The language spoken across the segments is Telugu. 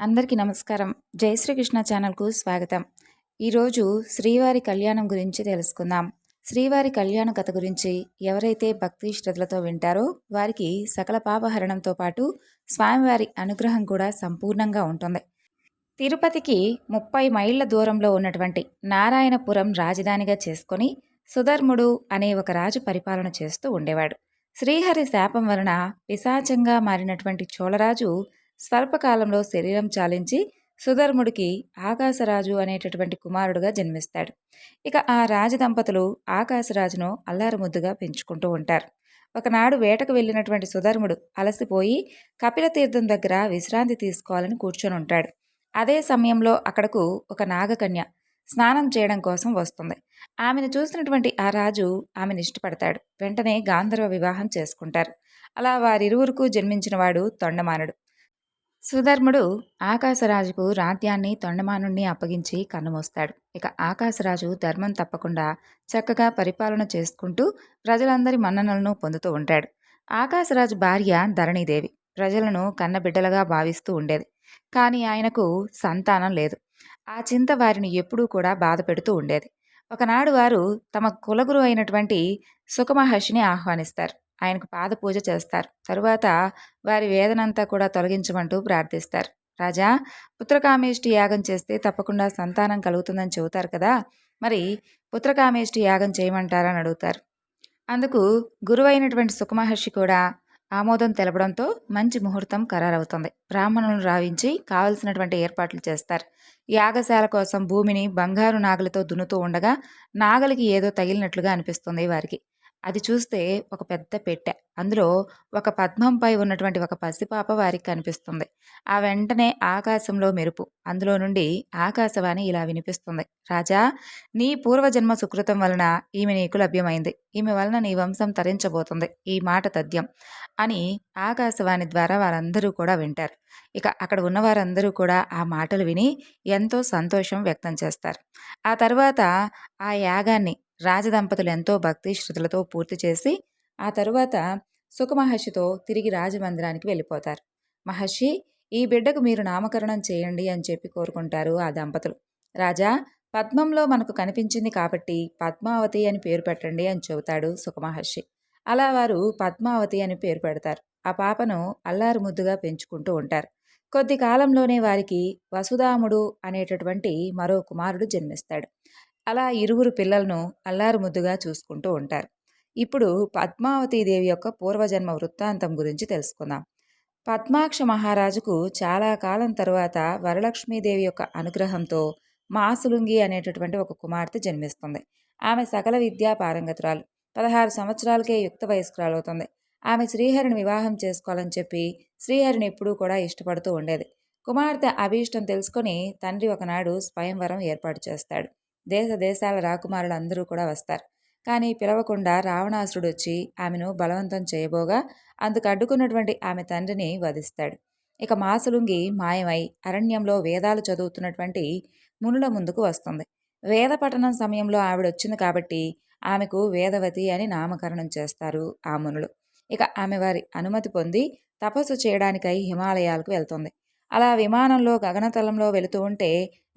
అందరికీ నమస్కారం. జై శ్రీకృష్ణ ఛానల్కు స్వాగతం. ఈరోజు శ్రీవారి కళ్యాణం గురించి తెలుసుకుందాం. శ్రీవారి కళ్యాణ కథ గురించి ఎవరైతే భక్తి శ్రద్ధలతో వింటారో వారికి సకల పాపహరణంతో పాటు స్వామివారి అనుగ్రహం కూడా సంపూర్ణంగా ఉంటుంది. తిరుపతికి ముప్పై మైళ్ళ దూరంలో ఉన్నటువంటి నారాయణపురం రాజధానిగా చేసుకొని సుధర్ముడు అనే ఒక రాజు పరిపాలన చేస్తూ ఉండేవాడు. శ్రీహరి శాపం వలన పిశాచంగా మారినటువంటి చోళరాజు స్వల్పకాలంలో శరీరం చాలించి సుధర్ముడికి ఆకాశరాజు అనేటటువంటి కుమారుడుగా జన్మిస్తాడు. ఇక ఆ రాజదంపతులు ఆకాశరాజును అల్లారముద్దుగా పెంచుకుంటూ ఉంటారు. ఒకనాడు వేటకు వెళ్ళినటువంటి సుధర్ముడు అలసిపోయి కపిలతీర్థం దగ్గర విశ్రాంతి తీసుకోవాలని కూర్చొని ఉంటాడు. అదే సమయంలో అక్కడకు ఒక నాగకన్య స్నానం చేయడం కోసం వస్తుంది. ఆమెను చూసినటువంటి ఆ రాజు ఆమెను ఇష్టపడతాడు. వెంటనే గాంధర్వ వివాహం చేసుకుంటారు. అలా వారిరువురుకు జన్మించిన వాడు తొండమానుడు. సుధర్ముడు ఆకాశరాజుకు రాజ్యాన్ని తొండమానుణ్ణి అప్పగించి కన్నుమూస్తాడు. ఇక ఆకాశరాజు ధర్మం తప్పకుండా చక్కగా పరిపాలన చేసుకుంటూ ప్రజలందరి మన్ననలను పొందుతూ ఉంటాడు. ఆకాశరాజు భార్య ధరణీదేవి ప్రజలను కన్నబిడ్డలుగా భావిస్తూ ఉండేది. కానీ ఆయనకు సంతానం లేదు. ఆ చింత వారిని ఎప్పుడూ కూడా బాధ పెడుతూ ఉండేది. ఒకనాడు వారు తమ కులగురు అయినటువంటి సుఖమహర్షిని ఆహ్వానిస్తారు. ఆయనకు పాద పూజ చేస్తారు. తరువాత వారి వేదనంతా కూడా తొలగించమంటూ ప్రార్థిస్తారు. రాజా పుత్రకామేష్టి యాగం చేస్తే తప్పకుండా సంతానం కలుగుతుందని చెబుతారు కదా? మరి పుత్రకామేష్టి యాగం చేయమంటారని అడుగుతారు. అందుకు గురువైనటువంటి సుఖమహర్షి కూడా ఆమోదం తెలపడంతో మంచి ముహూర్తం ఖరారవుతుంది. బ్రాహ్మణులను రావించి కావలసినటువంటి ఏర్పాట్లు చేస్తారు. యాగశాల కోసం భూమిని బంగారు నాగలితో దున్నుతూ ఉండగా నాగలికి ఏదో తగిలినట్లుగా అనిపిస్తుంది వారికి. అది చూస్తే ఒక పెద్ద పెట్టె. అందులో ఒక పద్మంపై ఉన్నటువంటి ఒక పసిపాప వారికి కనిపిస్తుంది. ఆ వెంటనే ఆకాశంలో మెరుపు. అందులో నుండి ఆకాశవాణి ఇలా వినిపిస్తుంది. రాజా నీ పూర్వజన్మ సుకృతం వలన ఈమె నీకు లభ్యమైంది. ఈమె వలన నీ వంశం తరించబోతుంది. ఈ మాట తథ్యం అని ఆకాశవాణి ద్వారా వారందరూ కూడా వింటారు. ఇక అక్కడ ఉన్న వారందరూ కూడా ఆ మాటలు విని ఎంతో సంతోషం వ్యక్తం చేస్తారు. ఆ తర్వాత ఆ యాగాన్ని రాజదంపతులు ఎంతో భక్తి శ్రద్ధలతో పూర్తి చేసి ఆ తరువాత సుఖమహర్షితో తిరిగి రాజమందిరానికి వెళ్ళిపోతారు. మహర్షి ఈ బిడ్డకు మీరు నామకరణం చేయండి అని చెప్పి కోరుకుంటారు ఆ దంపతులు. రాజా పద్మంలో మనకు కనిపించింది కాబట్టి పద్మావతి అని పేరు పెట్టండి అని చెబుతాడు సుఖమహర్షి అలా వారు పద్మావతి అని పేరు పెడతారు. ఆ పాపను అల్లారు ముద్దుగా పెంచుకుంటూ ఉంటారు. కొద్ది కాలంలోనే వారికి వసుధాముడు అనేటటువంటి మరో కుమారుడు జన్మిస్తాడు. అలా ఇరువురు పిల్లలను అల్లారు ముద్దుగా చూసుకుంటూ ఉంటారు. ఇప్పుడు పద్మావతీదేవి యొక్క పూర్వజన్మ వృత్తాంతం గురించి తెలుసుకుందాం. పద్మాక్ష మహారాజుకు చాలా కాలం తరువాత వరలక్ష్మీదేవి యొక్క అనుగ్రహంతో మాసులుంగి అనేటటువంటి ఒక కుమార్తె జన్మిస్తుంది. ఆమె సకల విద్యా పారంగతురాలు. పదహారు సంవత్సరాలకే యుక్త వయస్కురాలవుతుంది ఆమె శ్రీహరిని వివాహం చేసుకోవాలని చెప్పి శ్రీహరిని ఎప్పుడూ కూడా ఇష్టపడుతూ ఉండేది. కుమార్తె అభీష్టం తెలుసుకొని తండ్రి ఒకనాడు స్వయంవరం ఏర్పాటు చేస్తాడు. దేశ దేశాల రాకుమారులు అందరూ కూడా వస్తారు. కానీ పిలవకుండా రావణాసురుడు వచ్చి ఆమెను బలవంతం చేయబోగా అందుకు అడ్డుకున్నటువంటి ఆమె తండ్రిని వధిస్తాడు. ఇక మాసులుంగి మాయమై అరణ్యంలో వేదాలు చదువుతున్నటువంటి మునుల ముందుకు వస్తుంది. వేద పఠనం సమయంలో ఆవిడ వచ్చింది కాబట్టి ఆమెకు వేదవతి అని నామకరణం చేస్తారు ఆ మునులు. ఇక ఆమె వారి అనుమతి పొంది తపస్సు చేయడానికై హిమాలయాలకు వెళ్తుంది. అలా విమానంలో గగనతలంలో వెళుతూ ఉంటే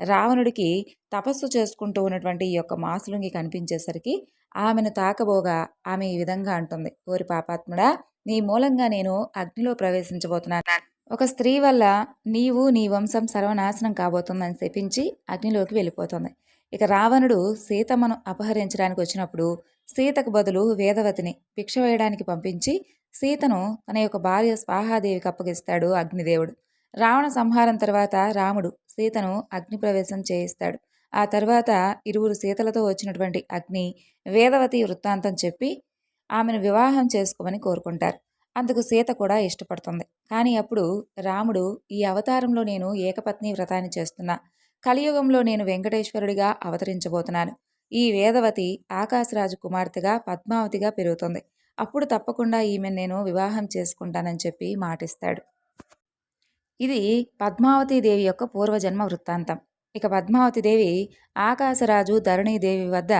రావణుడికి తపస్సు చేసుకుంటూ ఉన్నటువంటి ఈ యొక్క మాసులుంగి కనిపించేసరికి ఆమెను తాకబోగా ఆమె ఈ విధంగా అంటుంది. ఓరి పాపాత్ముడా నీ మూలంగా నేను అగ్నిలో ప్రవేశించబోతున్నాను. ఒక స్త్రీ వల్ల నీవు నీ వంశం సర్వనాశనం కాబోతుందని శపించి అగ్నిలోకి వెళ్ళిపోతుంది. ఇక రావణుడు సీతమ్మను అపహరించడానికి వచ్చినప్పుడు సీతకు బదులు వేదవతిని భిక్ష వేయడానికి పంపించి సీతను తన యొక్క భార్య స్వాహాదేవికి అప్పగిస్తాడు అగ్నిదేవుడు. రావణ సంహారం తర్వాత రాముడు సీతను అగ్నిప్రవేశం చేయిస్తాడు. ఆ తర్వాత ఇరువురు సీతలతో వచ్చినటువంటి అగ్ని వేదవతి వృత్తాంతం చెప్పి ఆమెను వివాహం చేసుకోమని కోరుకుంటారు. అందుకు సీత కూడా ఇష్టపడుతుంది. కానీ అప్పుడు రాముడు ఈ అవతారంలో నేను ఏకపత్ని వ్రతాన్ని చేస్తున్నా. కలియుగంలో నేను వెంకటేశ్వరుడిగా అవతరించబోతున్నాను. ఈ వేదవతి ఆకాశరాజు కుమార్తెగా పద్మావతిగా పెరుగుతుంది. అప్పుడు తప్పకుండా ఈమె నేను వివాహం చేసుకుంటానని చెప్పి మాటిస్తాడు. ఇది పద్మావతీదేవి యొక్క పూర్వజన్మ వృత్తాంతం. ఇక పద్మావతిదేవి ఆకాశరాజు ధరణీదేవి వద్ద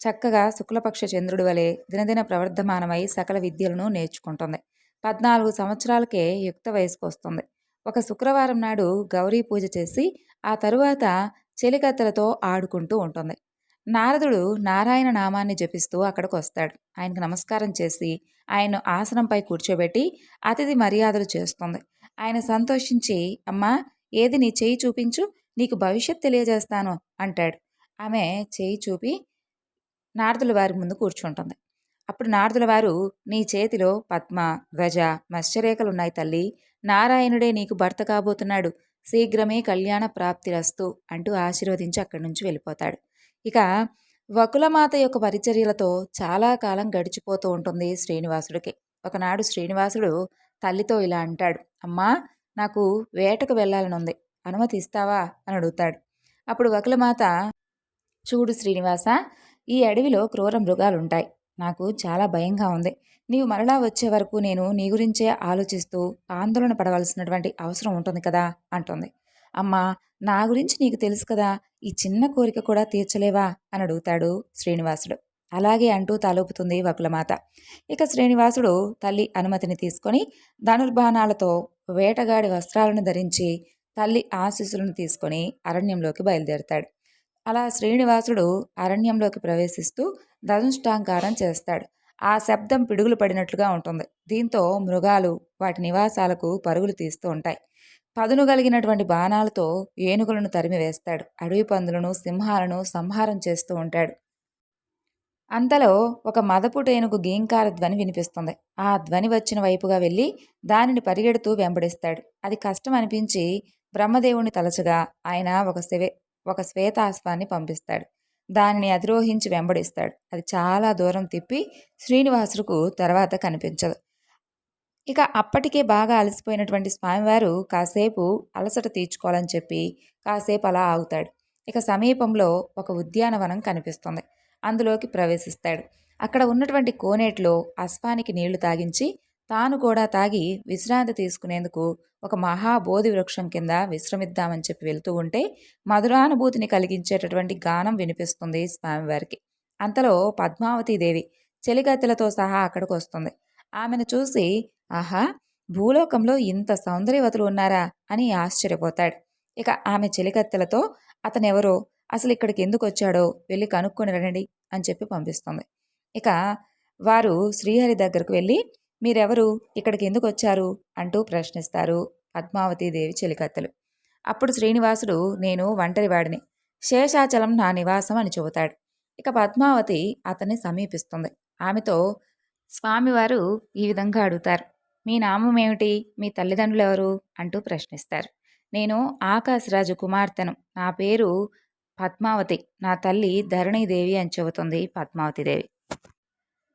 చక్కగా శుక్లపక్ష చంద్రుడి వలె దినదిన ప్రవర్ధమానమై సకల విద్యలను నేర్చుకుంటుంది. పద్నాలుగు సంవత్సరాలకే యుక్త వయసుకు వస్తుంది. ఒక శుక్రవారం నాడు గౌరీ పూజ చేసి ఆ తరువాత చెలికత్తెలతో ఆడుకుంటూ ఉంటుంది. నారదుడు నారాయణ నామాన్ని జపిస్తూ అక్కడికి వస్తాడు. ఆయనకు నమస్కారం చేసి ఆయన ఆసనంపై కూర్చోబెట్టి అతిథి మర్యాదలు చేస్తుంది. ఆయన సంతోషించి అమ్మా ఏది నీ చేయి చూపించు నీకు భవిష్యత్ తెలియజేస్తాను అంటాడు. ఆమె చేయి చూపి నారదుల వారి ముందు కూర్చుంటుంది. అప్పుడు నారదుల వారు నీ చేతిలో పద్మ ధ్వజ మత్స్యరేఖలున్నాయి తల్లి నారాయణుడే నీకు భర్త కాబోతున్నాడు శీఘ్రమే కళ్యాణ ప్రాప్తిరస్తు అంటూ ఆశీర్వదించి అక్కడి నుంచి వెళ్ళిపోతాడు. ఇక వకులమాత యొక్క పరిచర్యలతో చాలా కాలం గడిచిపోతూ ఉంటుంది శ్రీనివాసుడికి. ఒకనాడు శ్రీనివాసుడు తల్లితో ఇలా అంటాడు. అమ్మా నాకు వేటకు వెళ్ళాలనుంది. అనుమతి ఇస్తావా? అని అడుగుతాడు. అప్పుడు వకులమాత చూడు శ్రీనివాస ఈ అడవిలో క్రూర మృగాలుంటాయి. నాకు చాలా భయంగా ఉంది. నీవు మరలా వచ్చే వరకు నేను నీ గురించే ఆలోచిస్తూ ఆందోళన పడవలసినటువంటి అవసరం ఉంటుంది కదా? అంటుంది. అమ్మా నా గురించి నీకు తెలుసు కదా. ఈ చిన్న కోరిక కూడా తీర్చలేవా? అని అడుగుతాడు శ్రీనివాసుడు. అలాగే అంటూ తలూపుతుంది వకులమాత. ఇక శ్రీనివాసుడు తల్లి అనుమతిని తీసుకొని ధనుర్బాణాలతో వేటగాడి వస్త్రాలను ధరించి తల్లి ఆశీస్సులను తీసుకొని అరణ్యంలోకి బయలుదేరతాడు. అలా శ్రీనివాసుడు అరణ్యంలోకి ప్రవేశిస్తూ ధనుష్టాంకారం చేస్తాడు. ఆ శబ్దం పిడుగులు పడినట్లుగా ఉంటుంది. దీంతో మృగాలు వాటి నివాసాలకు పరుగులు తీస్తూ ఉంటాయి. పదును కలిగినటువంటి బాణాలతో ఏనుగులను తరిమి వేస్తాడు అడవి పందులను సింహాలను సంహారం చేస్తూ ఉంటాడు. అంతలో ఒక మదపుటేనుగు గీంకార ధ్వని వినిపిస్తుంది. ఆ ధ్వని వచ్చిన వైపుగా వెళ్ళి దానిని పరిగెడుతూ వెంబడిస్తాడు. అది కష్టం అనిపించి బ్రహ్మదేవుని తలచగా ఆయన ఒక శివే ఒక శ్వేతాశ్వాన్ని పంపిస్తాడు. దానిని అధిరోహించి వెంబడిస్తాడు. అది చాలా దూరం తిప్పి శ్రీనివాసులకు తర్వాత కనిపించదు. ఇక అప్పటికే బాగా అలసిపోయినటువంటి స్వామివారు కాసేపు అలసట తీర్చుకోవాలని చెప్పి కాసేపు అలా ఆగుతాడు. ఇక సమీపంలో ఒక ఉద్యానవనం కనిపిస్తుంది. అందులోకి ప్రవేశిస్తాడు. అక్కడ ఉన్నటువంటి కోనేట్లో అశ్వానికి నీళ్ళు తాగించి తాను కూడా తాగి విశ్రాంతి తీసుకునేందుకు ఒక మహాబోధి వృక్షం కింద విశ్రమిద్దామని చెప్పి వెళ్తూ ఉంటే మధురానుభూతిని కలిగించేటటువంటి గానం వినిపిస్తుంది స్వామివారికి. అంతలో పద్మావతీదేవి చెలిగత్తెలతో సహా అక్కడికి వస్తుంది. ఆమెను చూసి ఆహా భూలోకంలో ఇంత సౌందర్యవతులు ఉన్నారా? అని ఆశ్చర్యపోతాడు. ఇక ఆమె చెలికత్తెలతో అతనెవరో? అసలు ఇక్కడికి ఎందుకు వచ్చాడో వెళ్ళి కనుక్కొని రండి అని చెప్పి పంపిస్తుంది. ఇక వారు శ్రీహరి దగ్గరకు వెళ్ళి మీరెవరు? ఇక్కడికి ఎందుకు వచ్చారు? అంటూ ప్రశ్నిస్తారు పద్మావతీదేవి చెలికత్తెలు. అప్పుడు శ్రీనివాసుడు నేను ఒంటరివాడిని శేషాచలం నా నివాసం అని చెబుతాడు. ఇక పద్మావతి అతన్ని సమీపిస్తుంది. ఆమెతో స్వామివారు ఈ విధంగా అడుగుతారు. మీ నామం ఏమిటి? మీ తల్లిదండ్రులు ఎవరు? అంటూ ప్రశ్నిస్తారు. నేను ఆకాశరాజు కుమార్తెను. నా పేరు పద్మావతి నా తల్లి ధరణీదేవి అని చెబుతుంది పద్మావతిదేవి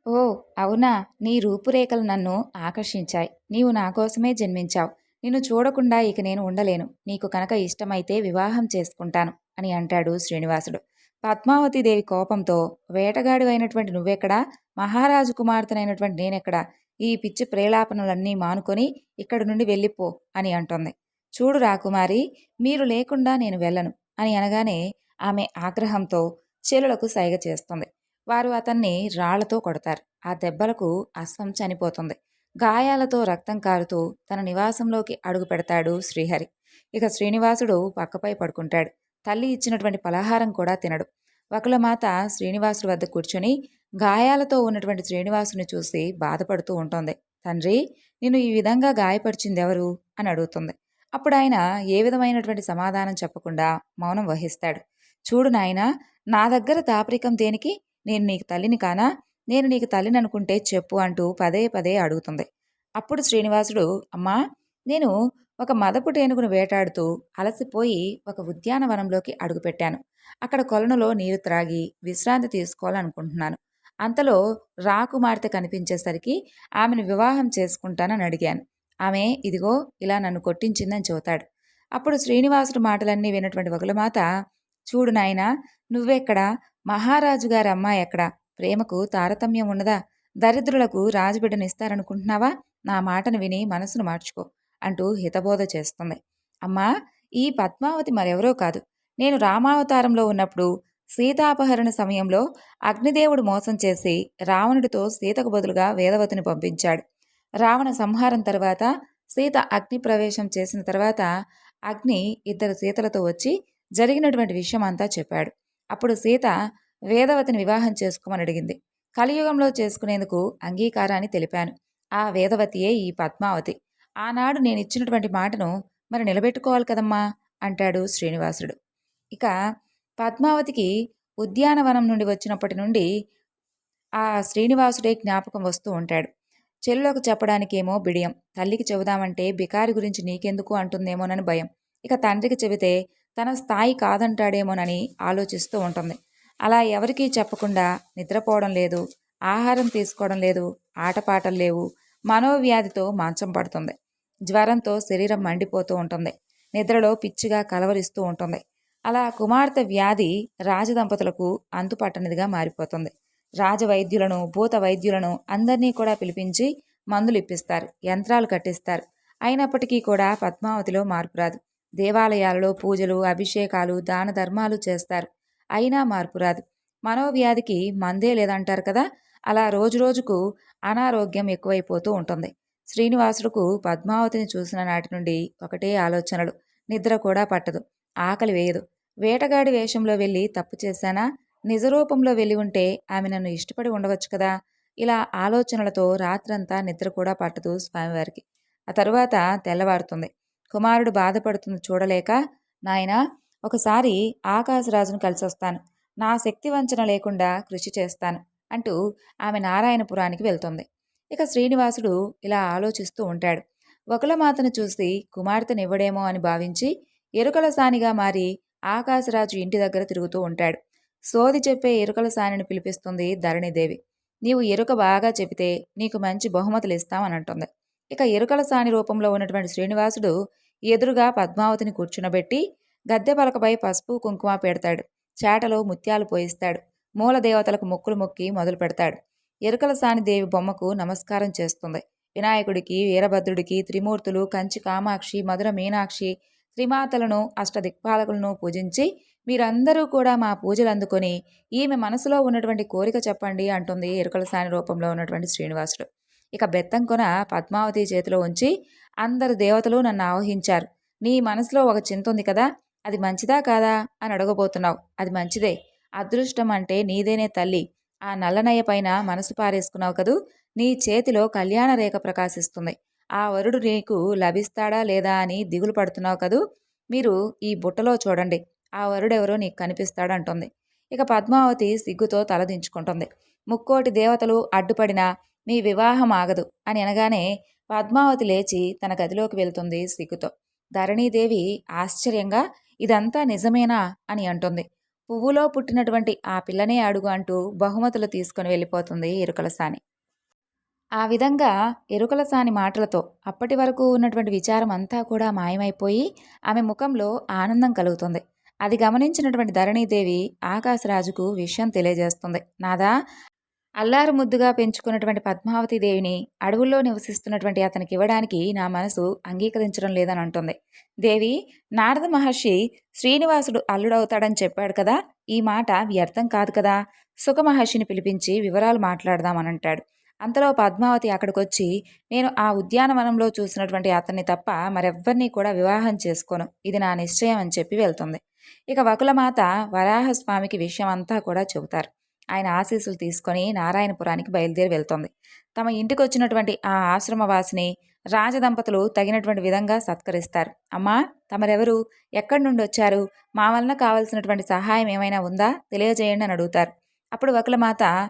ఓ అవునా? నీ రూపురేఖలు నన్ను ఆకర్షించాయి. నీవు నా కోసమే జన్మించావు. నిన్ను చూడకుండా ఇక నేను ఉండలేను. నీకు కనుక ఇష్టమైతే వివాహం చేసుకుంటాను అని అంటాడు శ్రీనివాసుడు. పద్మావతిదేవి కోపంతో వేటగాడు అయినటువంటి నువ్వెక్కడా? మహారాజు కుమార్తెనైనటువంటి నేనెక్కడా? ఈ పిచ్చి ప్రేలాపనలన్నీ మానుకొని ఇక్కడి నుండి వెళ్ళిపో అని అంటుంది. చూడు రాకుమారి మీరు లేకుండా నేను వెళ్ళను అని అనగానే ఆమె ఆగ్రహంతో చెలులకు సైగ చేస్తుంది. వారు అతన్ని రాళ్ళతో కొడతారు. ఆ దెబ్బలకు అశ్వం చనిపోతుంది. గాయాలతో రక్తం కారుతూ తన నివాసంలోకి అడుగు పెడతాడు శ్రీహరి. ఇక శ్రీనివాసుడు పక్కపై పడుకుంటాడు. తల్లి ఇచ్చినటువంటి పలహారం కూడా తినడు. వకులమాత శ్రీనివాసుడి వద్ద కూర్చొని గాయాలతో ఉన్నటువంటి శ్రీనివాసుని చూసి బాధపడుతూ ఉంటుంది. తండ్రి నిన్ను ఈ విధంగా గాయపరిచింది ఎవరు? అని అడుగుతుంది. అప్పుడు ఆయన ఏ విధమైనటువంటి సమాధానం చెప్పకుండా మౌనం వహిస్తాడు. చూడు నాయన నా దగ్గర దాపరికం దేనికి? నేను నీకు తల్లిని కానా? నేను నీకు తల్లిని అనుకుంటే చెప్పు అంటూ పదే పదే అడుగుతుంది. అప్పుడు శ్రీనివాసుడు అమ్మా నేను ఒక మదపు టేనుగును వేటాడుతూ అలసిపోయి ఒక ఉద్యానవనంలోకి అడుగుపెట్టాను. అక్కడ కొలనులో నీరు త్రాగి విశ్రాంతి తీసుకోవాలనుకుంటున్నాను. అంతలో రాకుమార్తె కనిపించేసరికి ఆమెను వివాహం చేసుకుంటానని అడిగాను. ఆమె ఇదిగో ఇలా నన్ను కొట్టించిందని చెబుతాడు. అప్పుడు శ్రీనివాసుడు మాటలన్నీ విన్నటువంటి వగులమాత చూడు నాయనా నువ్వెక్కడ? మహారాజు గారి అమ్మాయి ఎక్కడ? ప్రేమకు తారతమ్యం ఉన్నదా? దరిద్రులకు రాజుబిడ్డనిస్తారనుకుంటున్నావా నా మాటను విని మనసును మార్చుకో అంటూ హితబోధ చేస్తుంది. అమ్మా ఈ పద్మావతి మరెవరో కాదు. నేను రామావతారంలో ఉన్నప్పుడు సీతాపహరణ సమయంలో అగ్నిదేవుడు మోసం చేసి రావణుడితో సీతకు బదులుగా వేదవతిని పంపించాడు. రావణ సంహారం తర్వాత సీత అగ్ని ప్రవేశం చేసిన తర్వాత అగ్ని ఇద్దరు సీతలతో వచ్చి జరిగినటువంటి విషయం అంతా చెప్పాడు. అప్పుడు సీత వేదవతిని వివాహం చేసుకోమని అడిగింది. కలియుగంలో చేసుకునేందుకు అంగీకారాన్ని తెలిపాను. ఆ వేదవతియే ఈ పద్మావతి. ఆనాడు నేను ఇచ్చినటువంటి మాటను మరి నిలబెట్టుకోవాలి కదమ్మా? అంటాడు శ్రీనివాసుడు. ఇక పద్మావతికి ఉద్యానవనం నుండి వచ్చినప్పటి నుండి ఆ శ్రీనివాసుడే జ్ఞాపకం వస్తూ ఉంటాడు. చెల్లులకు చెప్పడానికేమో బిడియం. తల్లికి చెబుదామంటే బికారి గురించి నీకెందుకు అంటుందేమోనని భయం. ఇక తండ్రికి చెబితే తన స్థాయి కాదంటాడేమోనని ఆలోచిస్తూ ఉంటుంది. అలా ఎవరికీ చెప్పకుండా నిద్రపోవడం లేదు ఆహారం తీసుకోవడం లేదు ఆటపాటలు లేవు మనోవ్యాధితో మాంచం పడుతుంది. జ్వరంతో శరీరం మండిపోతూ ఉంటుంది. నిద్రలో పిచ్చిగా కలవరిస్తూ ఉంటుంది. అలా కుమార్తె వ్యాధి రాజదంపతులకు అంతుపట్టనిదిగా మారిపోతుంది. రాజవైద్యులను భూత వైద్యులను అందరినీ కూడా పిలిపించి మందులు ఇప్పిస్తారు యంత్రాలు కట్టిస్తారు. అయినప్పటికీ కూడా పద్మావతిలో మార్పు రాదు. దేవాలయాలలో పూజలు అభిషేకాలు దాన ధర్మాలు చేస్తారు. అయినా మార్పు రాదు. మనోవ్యాధికి మందే లేదంటారు కదా? అలా రోజురోజుకు అనారోగ్యం ఎక్కువైపోతూ ఉంటుంది. శ్రీనివాసుడుకు పద్మావతిని చూసిన నాటి నుండి ఒకటే ఆలోచనలు. నిద్ర కూడా పట్టదు. ఆకలి వేయదు. వేటగాడి వేషంలో వెళ్ళి తప్పు చేశానా? నిజరూపంలో వెళ్ళి ఉంటే ఆమె నన్ను ఇష్టపడి ఉండవచ్చు కదా? ఇలా ఆలోచనలతో రాత్రంతా నిద్ర కూడా పట్టదు స్వామివారికి. ఆ తరువాత తెల్లవారుతుంది. కుమారుడు బాధపడుతుంది చూడలేక నాయన ఒకసారి ఆకాశరాజును కలిసొస్తాను. నా శక్తి వంచన లేకుండా కృషి చేస్తాను అంటూ ఆమె నారాయణపురానికి వెళ్తుంది. ఇక శ్రీనివాసుడు ఇలా ఆలోచిస్తూ ఉంటాడు. ఒకలమాతను చూసి కుమార్తెనివ్వడేమో అని భావించి ఎరుకల సానిగా మారి ఆకాశరాజు ఇంటి దగ్గర తిరుగుతూ ఉంటాడు. సోది చెప్పే ఎరుకల సానిని పిలిపిస్తుంది ధరణిదేవి. నీవు ఎరుక బాగా చెబితే నీకు మంచి బహుమతులు ఇస్తామని అంటుంది. ఇక ఎరుకల సాని రూపంలో ఉన్నటువంటి శ్రీనివాసుడు ఎదురుగా పద్మావతిని కూర్చునబెట్టి గద్దె పలకపై పసుపు కుంకుమ పెడతాడు. చేటలో ముత్యాలు పోయిస్తాడు. మూల దేవతలకు మొక్కులు మొక్కి మొదలు పెడతాడు. ఎరుకల సాని దేవి బొమ్మకు నమస్కారం చేస్తుంది. వినాయకుడికి వీరభద్రుడికి త్రిమూర్తులు కంచి కామాక్షి మధుర మీనాక్షి త్రిమాతలను అష్టదిక్పాలకులను పూజించి మీరందరూ కూడా మా పూజలు అందుకొని ఈమె మనసులో ఉన్నటువంటి కోరిక చెప్పండి అంటుంది ఎరుకల సాని రూపంలో ఉన్నటువంటి శ్రీనివాసుడు. ఇక బెత్తం కొన పద్మావతి చేతిలో ఉంచి అందరు దేవతలు నన్ను ఆవహించారు. నీ మనసులో ఒక చింత ఉంది కదా అది మంచిదా కాదా అని అడగబోతున్నావు. అది మంచిదే. అదృష్టం అంటే నీదేనే తల్లి. ఆ నల్లనయ్య పైన మనసు పారేసుకున్నావు కదూ నీ చేతిలో కళ్యాణ రేఖ ప్రకాశిస్తుంది. ఆ వరుడు నీకు లభిస్తాడా లేదా అని దిగులు పడుతున్నావు కదూ మీరు ఈ బుట్టలో చూడండి. ఆ వరుడెవరో నీకు కనిపిస్తాడంటుంది. ఇక పద్మావతి సిగ్గుతో తలదించుకుంటుంది ముక్కోటి దేవతలు అడ్డుపడినా మీ వివాహం ఆగదు అని అనగానే పద్మావతి లేచి తన గదిలోకి వెళ్తుంది సిగ్గుతో. ధరణీదేవి ఆశ్చర్యంగా ఇదంతా నిజమేనా? అని అంటుంది. పువ్వులో పుట్టినటువంటి ఆ పిల్లనే అడుగు అంటూ బహుమతులు తీసుకుని వెళ్ళిపోతుంది ఎరుకలసాని. ఆ విధంగా ఎరుకలసాని మాటలతో అప్పటి వరకు ఉన్నటువంటి విచారం అంతా కూడా మాయమైపోయి ఆమె ముఖంలో ఆనందం కలుగుతుంది. అది గమనించినటువంటి ధరణీదేవి ఆకాశరాజుకు విషయం తెలియజేస్తుంది. నాదా అల్లారు ముద్దుగా పెంచుకున్నటువంటి పద్మావతి దేవిని అడవుల్లో నివసిస్తున్నటువంటి అతనికి ఇవ్వడానికి నా మనసు అంగీకరించడం లేదని అంటుంది. దేవి నారద మహర్షి శ్రీనివాసుడు అల్లుడవుతాడని చెప్పాడు కదా ఈ మాట వ్యర్థం కాదు కదా? సుఖ మహర్షిని పిలిపించి వివరాలు మాట్లాడదామని అంటాడు. అంతలో పద్మావతి అక్కడికొచ్చి నేను ఆ ఉద్యానవనంలో చూసినటువంటి అతన్ని తప్ప మరెవ్వరినీ కూడా వివాహం చేసుకోను. ఇది నా నిశ్చయం అని చెప్పి వెళ్తుంది. ఇక వకులమాత వరాహస్వామికి విషయం అంతా కూడా చెబుతారు. ఆయన ఆశీస్సులు తీసుకొని నారాయణపురానికి బయలుదేరి వెళ్తుంది. తమ ఇంటికి వచ్చినటువంటి ఆ ఆశ్రమవాసిని రాజదంపతులు తగినటువంటి విధంగా సత్కరిస్తారు. అమ్మా తమరెవరు? ఎక్కడి నుండి వచ్చారు మా వలన కావలసినటువంటి సహాయం ఏమైనా ఉందా? తెలియజేయండి అని అడుగుతారు. అప్పుడు వకులమాత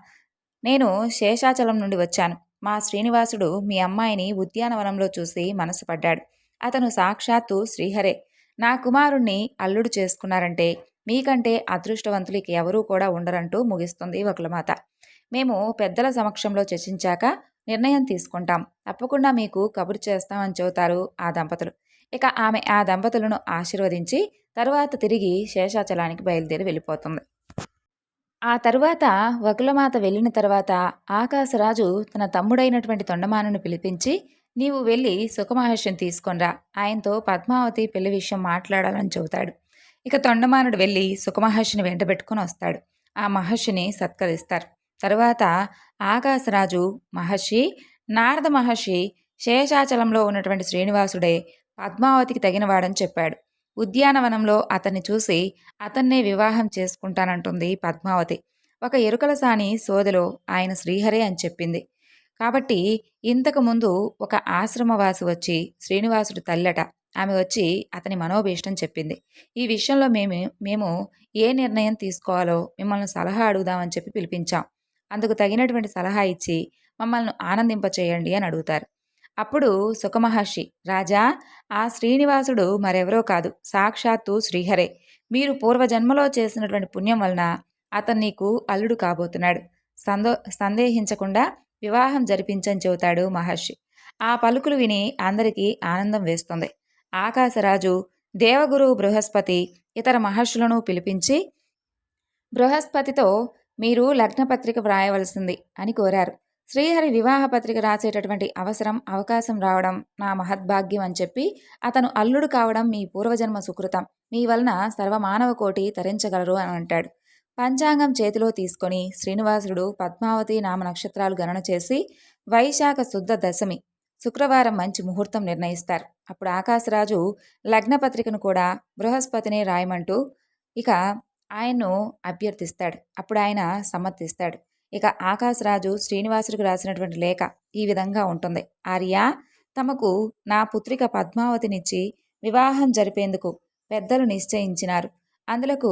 నేను శేషాచలం నుండి వచ్చాను. మా శ్రీనివాసుడు మీ అమ్మాయిని ఉద్యానవనంలో చూసి మనసు పడ్డాడు. అతను సాక్షాత్తు శ్రీహరే. నా కుమారుణ్ణి అల్లుడు చేసుకున్నారంటే మీకంటే అదృష్టవంతులు ఇక ఎవరూ కూడా ఉండరంటూ ముగిస్తుంది వకులమాత. మేము పెద్దల సమక్షంలో చర్చించాక నిర్ణయం తీసుకుంటాం. తప్పకుండా మీకు కబురు చేస్తామని చెబుతారు ఆ దంపతులు. ఇక ఆమె ఆ దంపతులను ఆశీర్వదించి తరువాత తిరిగి శేషాచలానికి బయలుదేరి వెళ్ళిపోతుంది. ఆ తరువాత వకులమాత వెళ్ళిన తర్వాత ఆకాశరాజు తన తమ్ముడైనటువంటి తొండమానును పిలిపించి నీవు వెళ్ళి సుఖమహర్షిని తీసుకొనిరా. ఆయనతో పద్మావతి పెళ్ళి విషయం మాట్లాడాలని చెబుతాడు. ఇక తొండమానుడు వెళ్ళి సుఖమహర్షిని వెంటబెట్టుకుని వస్తాడు. ఆ మహర్షిని సత్కరిస్తారు. తరువాత ఆకాశరాజు మహర్షి నారద మహర్షి శేషాచలంలో ఉన్నటువంటి శ్రీనివాసుడే పద్మావతికి తగినవాడని చెప్పాడు. ఉద్యానవనంలో అతన్ని చూసి అతన్నే వివాహం చేసుకుంటానంటుంది పద్మావతి. ఒక ఎరుకల సాని సోదలో ఆయన శ్రీహరే అని చెప్పింది. కాబట్టి ఇంతకు ముందు ఒక ఆశ్రమవాసి వచ్చి శ్రీనివాసుడు తల్లట ఆమె వచ్చి అతని మనోభీష్టం చెప్పింది. ఈ విషయంలో మేము మేము ఏ నిర్ణయం తీసుకోవాలో మిమ్మల్ని సలహా అడుగుదామని చెప్పి పిలిపించాం. అందుకు తగినటువంటి సలహా ఇచ్చి మమ్మల్ని ఆనందింపచేయండి అని అడుగుతారు. అప్పుడు సుఖమహర్షి రాజా ఆ శ్రీనివాసుడు మరెవరో కాదు. సాక్షాత్తు శ్రీహరే. మీరు పూర్వజన్మలో చేసినటువంటి పుణ్యం వలన అతను నీకు అల్లుడు కాబోతున్నాడు. సందో సందేహించకుండా వివాహం జరిపించని చెబుతాడు మహర్షి. ఆ పలుకులు విని అందరికీ ఆనందం వేస్తుంది. ఆకాశరాజు దేవగురు బృహస్పతి ఇతర మహర్షులను పిలిపించి బృహస్పతితో మీరు లగ్నపత్రిక వ్రాయవలసింది అని కోరారు. శ్రీహరి వివాహ పత్రిక రాసేటటువంటి అవసరం అవకాశం రావడం నా మహద్భాగ్యం అని చెప్పి అతను అల్లుడు కావడం మీ పూర్వజన్మ సుకృతం. మీ వలన సర్వమానవ కోటి తరించగలరు అని అంటాడు. పంచాంగం చేతిలో తీసుకొని శ్రీనివాసుడు పద్మావతి నామ నక్షత్రాలు గణన చేసి వైశాఖ శుద్ధ దశమి శుక్రవారం మంచి ముహూర్తం నిర్ణయిస్తారు. అప్పుడు ఆకాశరాజు లగ్నపత్రికను కూడా బృహస్పతిని రాయమంటూ ఇక ఆయన్ను అభ్యర్థిస్తాడు. అప్పుడు ఆయన సమ్మతిస్తాడు. ఇక ఆకాశరాజు శ్రీనివాసుడికి రాసినటువంటి లేఖ ఈ విధంగా ఉంటుంది. ఆర్య తమకు నా పుత్రిక పద్మావతినిచ్చి వివాహం జరిపేందుకు పెద్దలు నిశ్చయించినారు. అందులకు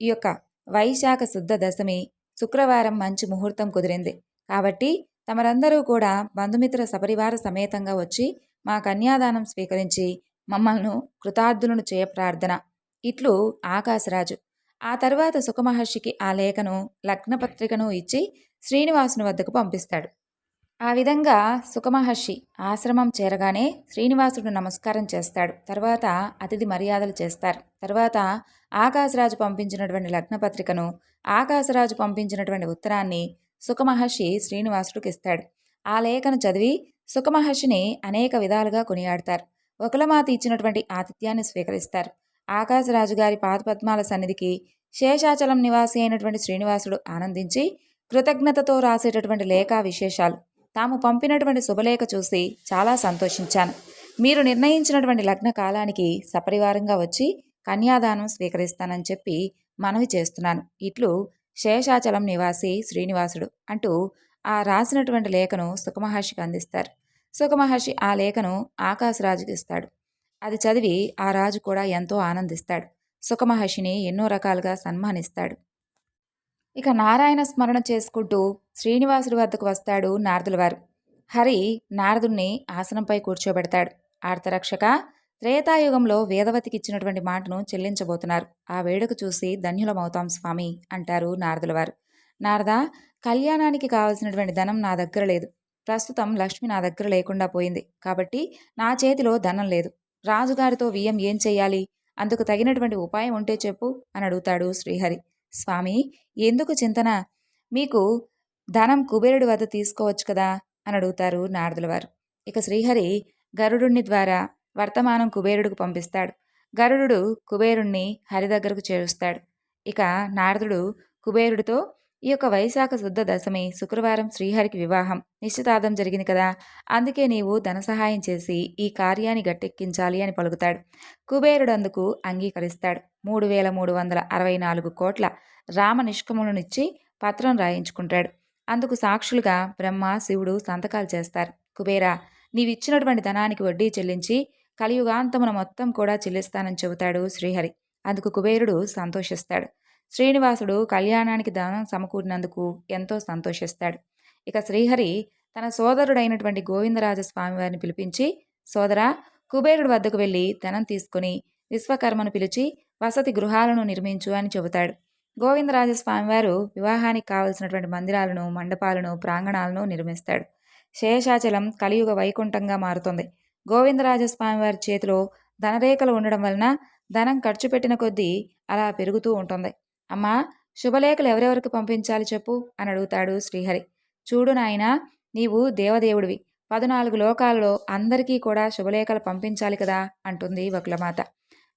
ఈ యొక్క వైశాఖ శుద్ధ దశమి శుక్రవారం మంచి ముహూర్తం కుదిరింది. కాబట్టి తమరందరూ కూడా బంధుమిత్ర సపరివార సమేతంగా వచ్చి మా కన్యాదానం స్వీకరించి మమ్మల్ని కృతార్థులను చేయ ప్రార్థన. ఇట్లు ఆకాశరాజు. ఆ తర్వాత సుఖమహర్షికి ఆ లేఖను లగ్నపత్రికను ఇచ్చి శ్రీనివాసుని వద్దకు పంపిస్తాడు. ఆ విధంగా సుఖమహర్షి ఆశ్రమం చేరగానే శ్రీనివాసుడు నమస్కారం చేస్తాడు. తర్వాత అతిథి మర్యాదలు చేస్తారు. తర్వాత ఆకాశరాజు పంపించినటువంటి లగ్నపత్రికను ఆకాశరాజు పంపించినటువంటి ఉత్తరాన్ని సుఖమహర్షి శ్రీనివాసుడికి ఇస్తాడు. ఆ లేఖను చదివి సుఖమహర్షిని అనేక విధాలుగా కొనియాడతారు. ఒకలమాత ఇచ్చినటువంటి ఆతిథ్యాన్ని స్వీకరిస్తారు. ఆకాశరాజు గారి పాదపద్మాల సన్నిధికి శేషాచలం నివాసి అయినటువంటి శ్రీనివాసుడు ఆనందించి కృతజ్ఞతతో రాసేటటువంటి లేఖ విశేషాలు తాము పంపినటువంటి శుభలేఖ చూసి చాలా సంతోషించాను. మీరు నిర్ణయించినటువంటి లగ్న కాలానికి సపరివారంగా వచ్చి కన్యాదానం స్వీకరిస్తానని చెప్పి మనవి చేస్తున్నాను. ఇట్లు శేషాచలం నివాసి శ్రీనివాసుడు అంటూ ఆ రాసినటువంటి లేఖను సుఖమహర్షికి అందిస్తారు. సుఖమహర్షి ఆ లేఖను ఆకాశరాజుకి ఇస్తాడు. అది చదివి ఆ రాజు కూడా ఎంతో ఆనందిస్తాడు. సుఖమహర్షిని ఎన్నో రకాలుగా సన్మానిస్తాడు. ఇక నారాయణ స్మరణ చేసుకుంటూ శ్రీనివాసుడి వద్దకు వస్తాడు నారదులవారు హరి నారదుణ్ణి ఆసనంపై కూర్చోబెడతాడు. ఆర్తరక్షక త్రేతాయుగంలో వేదవతికి ఇచ్చినటువంటి మాటను చెల్లించబోతున్నారు. ఆ వేడుక చూసి ధన్యులమవుతాం స్వామి అంటారు నారదులవారు. నారద కళ్యాణానికి కావలసినటువంటి ధనం నా దగ్గర లేదు. ప్రస్తుతం లక్ష్మి నా దగ్గర లేకుండా పోయింది. కాబట్టి నా చేతిలో ధనం లేదు. రాజుగారితో వియ్యం ఏం చెయ్యాలి? అందుకు తగినటువంటి ఉపాయం ఉంటే చెప్పు అని అడుగుతాడు శ్రీహరి. స్వామి ఎందుకు చింతన? మీకు ధనం కుబేరుడి వద్ద తీసుకోవచ్చు కదా అని అడుగుతారు నారదులవారు. ఇక శ్రీహరి గరుడుని ద్వారా వర్తమానం కుబేరుడికి పంపిస్తాడు. గరుడు కుబేరుణ్ణి హరి దగ్గరకు చేరుస్తాడు. ఇక నారదుడు కుబేరుడితో ఈ యొక్క వైశాఖ శుద్ధ దశమి శుక్రవారం శ్రీహరికి వివాహం. నిశ్చితార్థం జరిగింది కదా? అందుకే నీవు ధన సహాయం చేసి ఈ కార్యాన్ని గట్టెక్కించాలి అని పలుకుతాడు. కుబేరుడు అందుకు అంగీకరిస్తాడు. మూడు వేల మూడు వందల అరవై నాలుగు కోట్ల రామ నిష్కములనిచ్చి పత్రం రాయించుకుంటాడు. అందుకు సాక్షులుగా బ్రహ్మ శివుడు సంతకాలు చేస్తారు. కుబేరా నీవిచ్చినటువంటి ధనానికి వడ్డీ చెల్లించి కలియుగాంతమున మొత్తం కూడా చెల్లిస్తానని చెబుతాడు శ్రీహరి. అందుకు కుబేరుడు సంతోషిస్తాడు. శ్రీనివాసుడు కళ్యాణానికి దానం సమకూరినందుకు ఎంతో సంతోషిస్తాడు. ఇక శ్రీహరి తన సోదరుడైనటువంటి గోవిందరాజస్వామి వారిని పిలిపించి సోదరా కుబేరుడి వద్దకు వెళ్ళి ధనం తీసుకుని విశ్వకర్మను పిలిచి వసతి గృహాలను నిర్మించు అని చెబుతాడు. గోవిందరాజస్వామివారు వివాహానికి కావలసినటువంటి మందిరాలను మండపాలను ప్రాంగణాలను నిర్మిస్తాడు. శేషాచలం కలియుగ వైకుంఠంగా మారుతుంది. గోవిందరాజస్వామి వారి చేతిలో ధనరేఖలు ఉండడం వలన ధనం ఖర్చు పెట్టిన కొద్దీ అలా పెరుగుతూ ఉంటుంది. అమ్మా శుభలేఖలు ఎవరెవరికి పంపించాలి చెప్పు? అని అడుగుతాడు శ్రీహరి. చూడు నాయన నీవు దేవదేవుడివి. పద్నాలుగు లోకాలలో అందరికీ కూడా శుభలేఖలు పంపించాలి కదా? అంటుంది వకులమాత.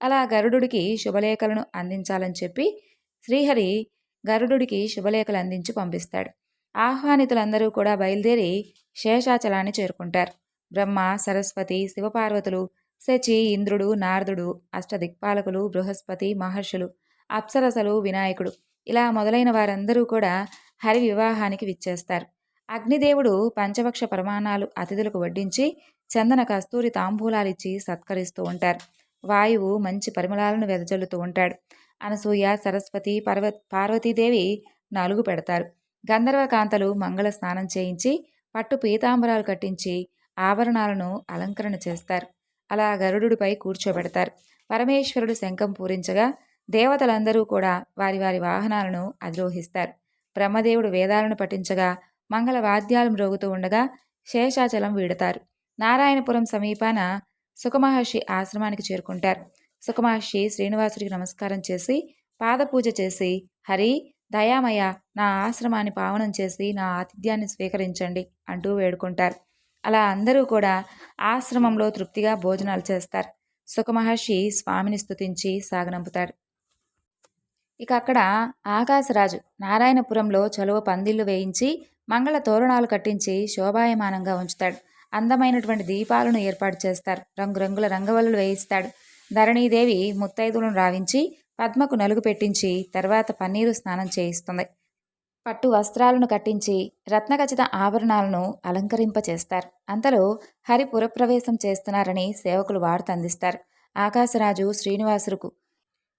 అలా గరుడుడికి శుభలేఖలను అందించాలని చెప్పి శ్రీహరి గరుడుడికి శుభలేఖలు అందించి పంపిస్తాడు. ఆహ్వానితులందరూ కూడా బయలుదేరి శేషాచలాన్ని చేరుకుంటారు. బ్రహ్మ సరస్వతి శివపార్వతులు శచి ఇంద్రుడు నారదుడు అష్టదిక్పాలకులు బృహస్పతి మహర్షులు అప్సరసలు వినాయకుడు. ఇలా మొదలైన వారందరూ కూడా హరి వివాహానికి విచ్చేస్తారు. అగ్నిదేవుడు పంచవక్ష ప్రమాణాలు అతిథులకు వడ్డించి చందన కస్తూరి తాంబూలాలిచ్చి సత్కరిస్తూ ఉంటారు. వాయువు మంచి పరిమళాలను వెదజల్లుతూ ఉంటాడు. అనసూయ సరస్వతి పర్వ పార్వతీదేవి నలుగు పెడతారు. గంధర్వ కాంతలు మంగళ స్నానం చేయించి పట్టు పీతాంబరాలు కట్టించి ఆభరణాలను అలంకరణ చేస్తారు. అలా గరుడుపై కూర్చోబెడతారు. పరమేశ్వరుడు శంఖం పూరించగా దేవతలందరూ కూడా వారి వారి వాహనాలను అధిరోహిస్తారు. బ్రహ్మదేవుడు వేదాలను పఠించగా మంగళ వాద్యాలు మ్రోగుతూ ఉండగా శేషాచలం వీడతారు. నారాయణపురం సమీపాన సుఖమహర్షి ఆశ్రమానికి చేరుకుంటారు. సుఖమహర్షి శ్రీనివాసుడికి నమస్కారం చేసి పాదపూజ చేసి హరి దయామయ నా ఆశ్రమాన్ని పావనం చేసి నా ఆతిథ్యాన్ని స్వీకరించండి అంటూ వేడుకుంటారు. అలా అందరూ కూడా ఆశ్రమంలో తృప్తిగా భోజనాలు చేస్తారు. సుఖమహర్షి స్వామిని స్తుతించి సాగనంపుతాడు. ఇక అక్కడ ఆకాశరాజు నారాయణపురంలో చలువ పందిళ్ళు వేయించి మంగళ తోరణాలు కట్టించి శోభాయమానంగా ఉంచుతాడు. అందమైనటువంటి దీపాలను ఏర్పాటు చేస్తారు. రంగురంగుల రంగవల్లులు వేయిస్తాడు. ధరణీదేవి ముత్తైదులను రావించి పద్మకు నలుగు పెట్టించి తర్వాత పన్నీరు స్నానం చేయిస్తుంది. పట్టు వస్త్రాలను కట్టించి రత్నఖచిత ఆభరణాలను అలంకరింపచేస్తారు. అంతలో హరి పురప్రవేశం చేస్తున్నారని సేవకులు వార్త అందిస్తారు. ఆకాశరాజు శ్రీనివాసులకు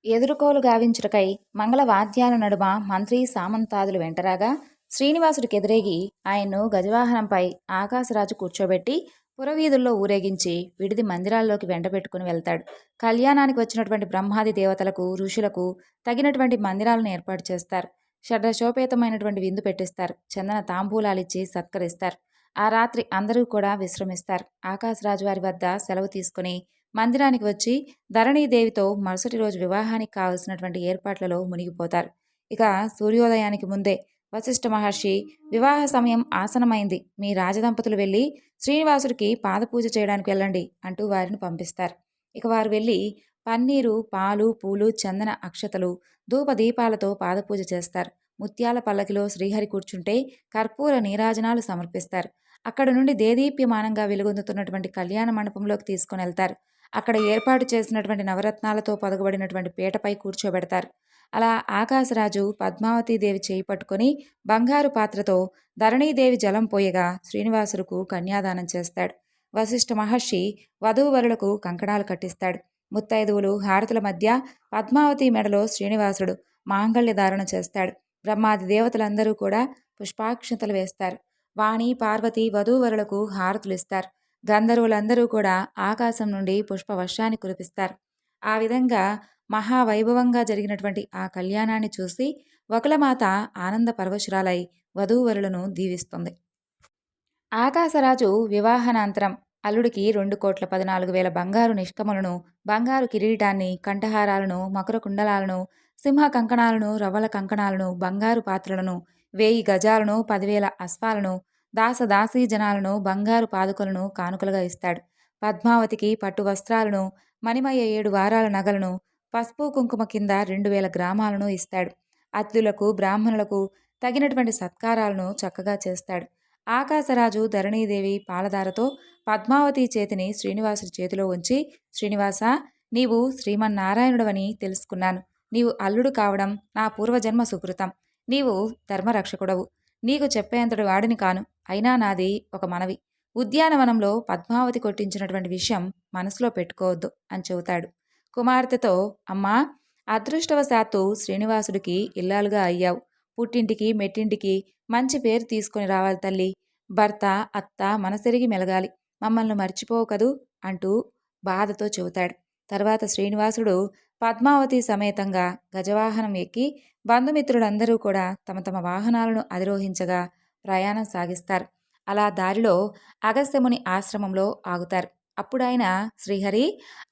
ఎదురుకోలు గావించుటకై మంగళ వాద్యాల నడుమ మంత్రి సామంతాదులు వెంటరాగా శ్రీనివాసుడికి ఎదురేగి ఆయన్ను గజవాహనంపై ఆకాశరాజు కూర్చోబెట్టి పురవీధుల్లో ఊరేగించి విడిది మందిరాల్లోకి వెంటబెట్టుకుని వెళ్తాడు. కళ్యాణానికి వచ్చినటువంటి బ్రహ్మాది దేవతలకు ఋషులకు తగినటువంటి మందిరాలను ఏర్పాటు చేస్తారు. షడ్రశోపేతమైనటువంటి విందు పెట్టిస్తారు. చందన తాంబూలాలిచ్చి సత్కరిస్తారు. ఆ రాత్రి అందరూ కూడా విశ్రమిస్తారు. ఆకాశరాజు వారి వద్ద సెలవు తీసుకుని మందిరానికి వచ్చి ధరణీదేవితో మరుసటి రోజు వివాహానికి కావలసినటువంటి ఏర్పాట్లలో మునిగిపోతారు. ఇక సూర్యోదయానికి ముందే వశిష్ఠ మహర్షి వివాహ సమయం ఆసనమైంది. మీ రాజదంపతులు వెళ్ళి శ్రీనివాసుడికి పాదపూజ చేయడానికి వెళ్ళండి అంటూ వారిని పంపిస్తారు. ఇక వారు వెళ్ళి పన్నీరు పాలు పూలు చందన అక్షతలు ధూపదీపాలతో పాదపూజ చేస్తారు. ముత్యాల పల్లకిలో శ్రీహరి కూర్చుంటే కర్పూర నీరాజనాలు సమర్పిస్తారు. అక్కడ నుండి దేదీప్యమానంగా వెలుగొందుతున్నటువంటి కళ్యాణ మండపంలోకి తీసుకుని వెళ్తారు. అక్కడ ఏర్పాటు చేసినటువంటి నవరత్నాలతో పొదగబడినటువంటి పీటపై కూర్చోబెడతారు. అలా ఆకాశరాజు పద్మావతీదేవి చేయి పట్టుకొని బంగారు పాత్రతో ధరణీదేవి జలం పోయగా శ్రీనివాసులకు కన్యాదానం చేస్తాడు. వశిష్ఠ మహర్షి వధూవరులకు కంకణాలు కట్టిస్తాడు. ముత్తైదువులు హారతుల మధ్య పద్మావతి మెడలో శ్రీనివాసుడు మాంగళ్య ధారణ చేస్తాడు. బ్రహ్మాది దేవతలందరూ కూడా పుష్పాక్షతలు వేస్తారు. వాణి పార్వతి వధూవరులకు హారతులు ఇస్తారు గంధర్వులందరూ కూడా ఆకాశం నుండి పుష్పవర్షాన్ని కురిపిస్తారు. ఆ విధంగా మహావైభవంగా జరిగినటువంటి ఆ కళ్యాణాన్ని చూసి వకులమాత ఆనంద పరవశురాలై వధూవరులను దీవిస్తుంది. ఆకాశరాజు వివాహానంతరం అల్లుడికి రెండు కోట్ల పద్నాలుగు వేల బంగారు నిష్కములను బంగారు కిరీటాన్ని కంఠహారాలను మకర కుండలాలను సింహ కంకణాలను రవ్వల కంకణాలను బంగారు పాత్రలను వేయి గజాలను పదివేల అశ్వాలను దాసదాసీ జనాలను బంగారు పాదుకలను కానుకలుగా ఇస్తాడు. పద్మావతికి పట్టు వస్త్రాలను మణిమయ ఏడు వారాల నగలను పసుపు కుంకుమ కింద రెండు వేల గ్రామాలను ఇస్తాడు. అతిథులకు బ్రాహ్మణులకు తగినటువంటి సత్కారాలను చక్కగా చేస్తాడు. ఆకాశరాజు ధరణీదేవి పాలధారతో పద్మావతి చేతిని శ్రీనివాసుడి చేతిలో ఉంచి శ్రీనివాస నీవు శ్రీమన్నారాయణుడవని తెలుసుకున్నాను. నీవు అల్లుడు కావడం నా పూర్వజన్మ సుకృతం. నీవు ధర్మరక్షకుడవు. నీకు చెప్పేంతటి వాడిని కాను. అయినా నాది ఒక మనవి. ఉద్యానవనంలో పద్మావతి కొట్టించినటువంటి విషయం మనసులో పెట్టుకోవద్దు అని చెబుతాడు. కుమార్తెతో అమ్మా అదృష్టవశాత్తు శ్రీనివాసుడికి ఇల్లాలుగా అయ్యావు. పుట్టింటికి మెట్టింటికి మంచి పేరు తీసుకొని రావాలి తల్లి. భర్త అత్త మనసెరిగి మెలగాలి. మమ్మల్ని మర్చిపోవు కదూ? అంటూ బాధతో చెబుతాడు. తర్వాత శ్రీనివాసుడు పద్మావతి సమేతంగా గజవాహనం ఎక్కి బంధుమిత్రులందరూ కూడా తమ తమ వాహనాలను అధిరోహించగా ప్రయాణం సాగిస్తారు. అలా దారిలో అగస్త్యముని ఆశ్రమంలో ఆగుతారు. అప్పుడు ఆయన శ్రీహరి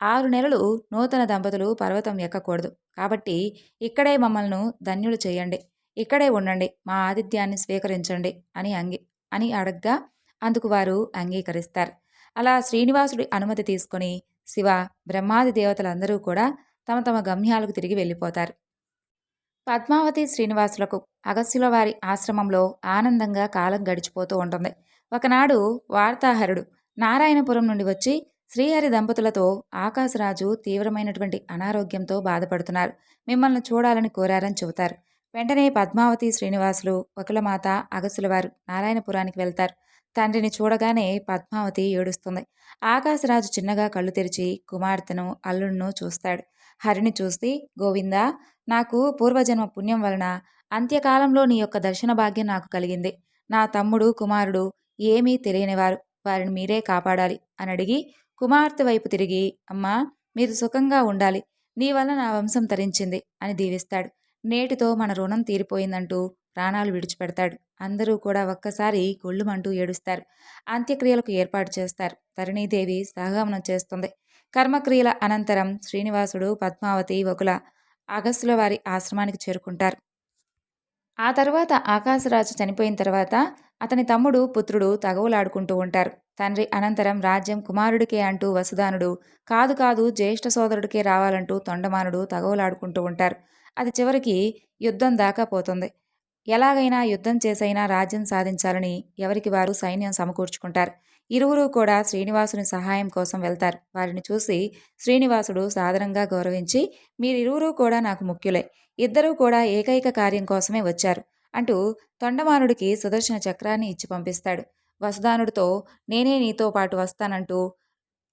ఆరు నెలలు నూతన దంపతులు పర్వతం ఎక్కకూడదు. కాబట్టి ఇక్కడే మమ్మల్ని ధన్యులు చేయండి. ఇక్కడే ఉండండి మా ఆతిథ్యాన్ని స్వీకరించండి అని అంగి అని అడగ్గా అందుకు వారు అంగీకరిస్తారు. అలా శ్రీనివాసుడి అనుమతి తీసుకొని శివ బ్రహ్మాది దేవతలందరూ కూడా తమ తమ గమ్యాలకు తిరిగి వెళ్ళిపోతారు. పద్మావతి శ్రీనివాసులకు అగస్యుల వారి ఆశ్రమంలో ఆనందంగా కాలం గడిచిపోతూ ఉంటుంది. ఒకనాడు వార్తాహరుడు నారాయణపురం నుండి వచ్చి శ్రీహరి దంపతులతో ఆకాశరాజు తీవ్రమైనటువంటి అనారోగ్యంతో బాధపడుతున్నారు. మిమ్మల్ని చూడాలని కోరారని చెబుతారు. వెంటనే పద్మావతి శ్రీనివాసులు వకులమాత అగసులవారు నారాయణపురానికి వెళ్తారు. తండ్రిని చూడగానే పద్మావతి ఏడుస్తుంది. ఆకాశరాజు చిన్నగా కళ్ళు తెరిచి కుమార్తెను అల్లుడును చూస్తాడు. హరిని చూసి గోవిందా నాకు పూర్వజన్మ పుణ్యం వలన అంత్యకాలంలో నీ యొక్క దర్శన భాగ్యం నాకు కలిగింది. నా తమ్ముడు కుమారుడు ఏమీ తెలియనివారు. వారిని మీరే కాపాడాలి అని అడిగి కుమార్తె వైపు తిరిగి అమ్మా మీరు సుఖంగా ఉండాలి. నీ వల్ల నా వంశం తరించింది అని దీవిస్తాడు. నేటితో మన రుణం తీరిపోయిందంటూ ప్రాణాలు విడిచిపెడతాడు. అందరూ కూడా ఒక్కసారి గొళ్ళుమంటూ ఏడుస్తారు. అంత్యక్రియలకు ఏర్పాటు చేస్తారు. తరుణీదేవి సహగమనం చేస్తుంది. కర్మక్రియల అనంతరం శ్రీనివాసుడు పద్మావతి ఒకల అగస్సుల వారి ఆశ్రమానికి చేరుకుంటారు. ఆ తర్వాత ఆకాశరాజు చనిపోయిన తర్వాత అతని తమ్ముడు పుత్రుడు తగవులాడుకుంటూ ఉంటారు. తండ్రి అనంతరం రాజ్యం కుమారుడికే అంటూ వసుదానుడు కాదు కాదు జ్యేష్ఠ సోదరుడికే రావాలంటూ తొండమానుడు తగవులాడుకుంటూ ఉంటారు. అది చివరికి యుద్ధం దాకా పోతుంది. ఎలాగైనా యుద్ధం చేసైనా రాజ్యం సాధించాలని ఎవరికి వారు సైన్యం సమకూర్చుకుంటారు. ఇరువురు కూడా శ్రీనివాసుని సహాయం కోసం వెళ్తారు. వారిని చూసి శ్రీనివాసుడు సాధారణంగా గౌరవించి మీరిరువురు కూడా నాకు ముఖ్యులే. ఇద్దరూ కూడా ఏకైక కార్యం కోసమే వచ్చారు అంటూ తొండమానుడికి సుదర్శన చక్రాన్ని ఇచ్చి పంపిస్తాడు. వసుదానుడితో నేనే నీతో పాటు వస్తానంటూ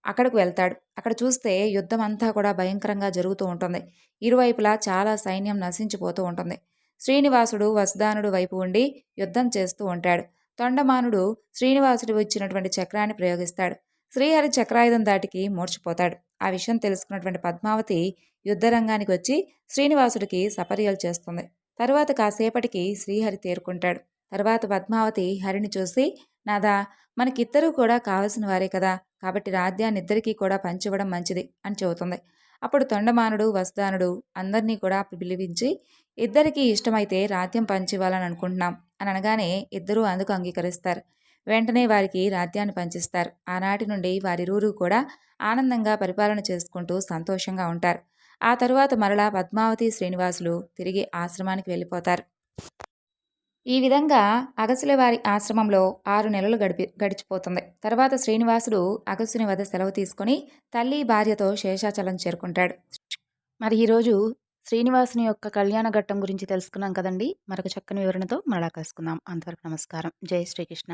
అక్కడికి వెళ్తాడు. అక్కడ చూస్తే యుద్ధం అంతా కూడా భయంకరంగా జరుగుతూ ఉంటుంది. ఇరువైపులా చాలా సైన్యం నశించిపోతూ ఉంటుంది. శ్రీనివాసుడు వసుదానుడు వైపు ఉండి యుద్ధం చేస్తూ ఉంటాడు. తొండమానుడు శ్రీనివాసుడు ఇచ్చినటువంటి చక్రాన్ని ప్రయోగిస్తాడు. శ్రీహరి చక్రాయుధం దాటికి మూర్చిపోతాడు. ఆ విషయం తెలుసుకున్నటువంటి పద్మావతి యుద్ధరంగానికి వచ్చి శ్రీనివాసుడికి సపర్యలు చేస్తుంది. తరువాత కాసేపటికి శ్రీహరి తేరుకుంటాడు. తర్వాత పద్మావతి హరిని చూసి నాదా మనకిద్దరూ కూడా కావలసిన వారే కదా. కాబట్టి రాధ్యాన్నిద్దరికీ కూడా పంచివ్వడం మంచిది అని చెబుతుంది. అప్పుడు తొండమానుడు వసుదానుడు అందరినీ కూడా పిలిపించి ఇద్దరికీ ఇష్టమైతే రాధ్యం పంచివ్వాలని అనుకుంటున్నాం అని అనగానే ఇద్దరూ అందుకు అంగీకరిస్తారు. వెంటనే వారికి రాధ్యాన్ని పంచిస్తారు. ఆనాటి నుండి వారిరువురు కూడా ఆనందంగా పరిపాలన చేసుకుంటూ సంతోషంగా ఉంటారు. ఆ తరువాత మరలా పద్మావతి శ్రీనివాసులు తిరిగి ఆశ్రమానికి వెళ్ళిపోతారు. ఈ విధంగా అగసులవారి ఆశ్రమంలో ఆరు నెలలు గడిపి గడిచిపోతుంది. తర్వాత శ్రీనివాసుడు అగసుని వద్ద సెలవు తీసుకొని తల్లి భార్యతో శేషాచలం చేరుకుంటాడు. మరి ఈరోజు శ్రీనివాసుని యొక్క కళ్యాణ ఘట్టం గురించి తెలుసుకున్నాం కదండి. మరొక చక్కని వివరణతో మరలా కలుసుకుందాం. అంతవరకు నమస్కారం. జై శ్రీకృష్ణ.